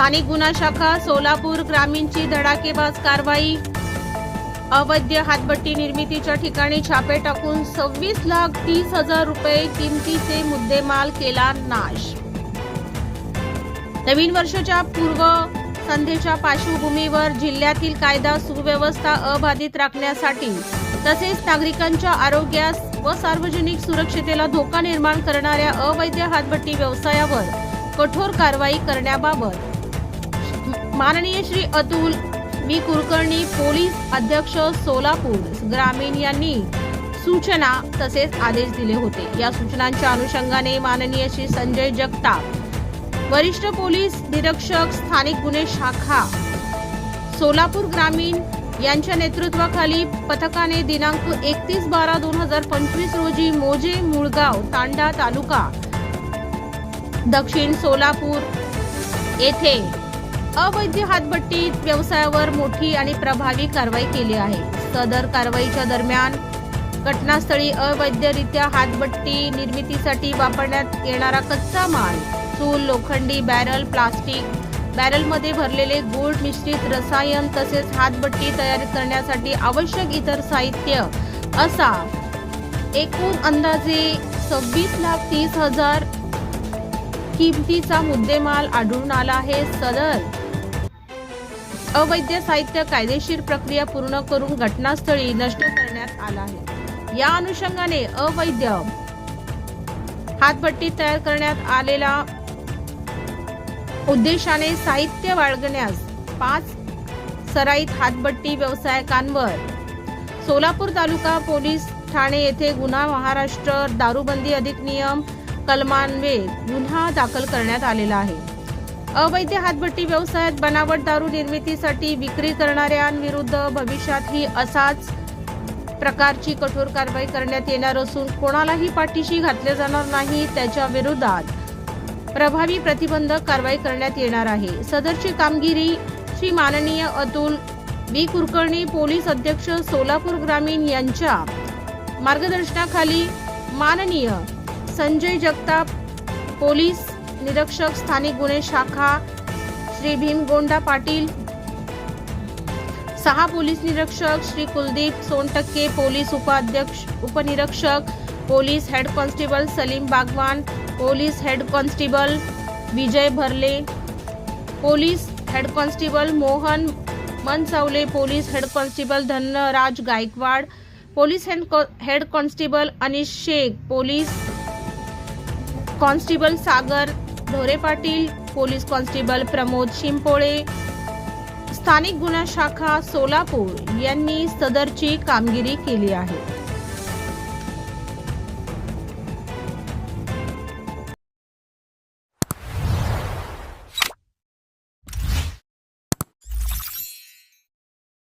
स्थानिक गुन्हा शाखा सोलापूर ग्रामीणची धडाकेबाज कारवाई. अवैध हातभट्टी निर्मितीच्या ठिकाणी छापे टाकून सव्वीस लाख तीस हजार रुपये किमतीचे मुद्देमाल केला नाश. नवीन वर्षाच्या पूर्व संध्येच्या पार्श्वभूमीवर जिल्ह्यातील कायदा सुव्यवस्था अबाधित राखण्यासाठी तसेच नागरिकांच्या आरोग्यास व सार्वजनिक सुरक्षतेला धोका निर्माण करणाऱ्या अवैध हातभट्टी व्यवसायावर कठोर कारवाई करण्याबाबत माननीय श्री अतुल मी कुलकर्णी पोलीस अध्यक्ष सोलापूर ग्रामीण यांनी सूचना तसेच आदेश दिले होते. या सूचनांच्या अनुषंगाने माननीय श्री संजय जगताप वरिष्ठ पोलीस निरीक्षक स्थानिक गुन्हे शाखा सोलापूर ग्रामीण यांच्या नेतृत्वाखाली पथकाने दिनांक एकतीस बारा दोन हजार पंचवीस रोजी मोजे मुळगाव तांडा तालुका दक्षिण सोलापूर येथे अवैध हातभट्टी व्यवसायावर मोठी आणि प्रभावी कारवाई केली आहे. सदर कारवाईच्या दरम्यान घटनास्थळी अवैधरित्या हातभट्टी निर्मितीसाठी वापरण्यात येणारा कच्चा माल चूल लोखंडी बॅरल प्लास्टिक बॅरलमध्ये भरलेले गुळ मिश्रित रसायन तसेच हातभट्टी तयार करण्यासाठी आवश्यक इतर साहित्य असा एकूण अंदाजे सव्वीस लाख तीस हजार किमतीचा मुद्देमाल आढळून आला आहे. सदर अवैध साहित्य कायदेशीर प्रक्रिया पूर्ण करून घटनास्थळी नष्ट करण्यात आला आहे. या अनुषंगाने अवैध हातभट्टी तयार करण्यात आलेला उद्देशाने साहित्य बाळगण्यास पाच सराईत हातभट्टी व्यावसायिकांवर सोलापूर तालुका पोलीस ठाणे येथे गुन्हा महाराष्ट्र दारूबंदी अधिनियम कलमान्वे गुन्हा दाखल करण्यात आलेला आहे. अवैध हातभट्टी व्यवसायात बनावट दारू निर्मितीसाठी विक्री करणाऱ्यांविरुद्ध भविष्यातही असाच प्रकारची कठोर कारवाई करण्यात येणार असून कोणालाही पाठीशी घातले जाणार नाही त्याच्या विरोधात प्रभावी प्रतिबंधक कारवाई करण्यात येणार आहे. सदरची कामगिरी श्री माननीय अतुल बी. कुलकर्णी पोलीस अध्यक्ष सोलापूर ग्रामीण यांच्या मार्गदर्शनाखाली माननीय संजय जगताप पोलीस निरीक्षक स्थानिक गुन्हे शाखा श्री भीमगोंडा पाटील सहा पोलीस निरीक्षक श्री कुलदीप सोनटक्के पोलीस उपाध्यक्ष उपनिरीक्षक police head constable Salim Bagwan police head constable Vijay Bharle police head constable Mohan Mansawale police head constable Dhanraj Gaikwad police head con- head constable Anish Shaikh police constable Sagar Dhore Patil police constable Pramod Shimpole स्थानिक गुन्हा शाखा सोलापूर यांनी सदरची कामगिरी केली आहे.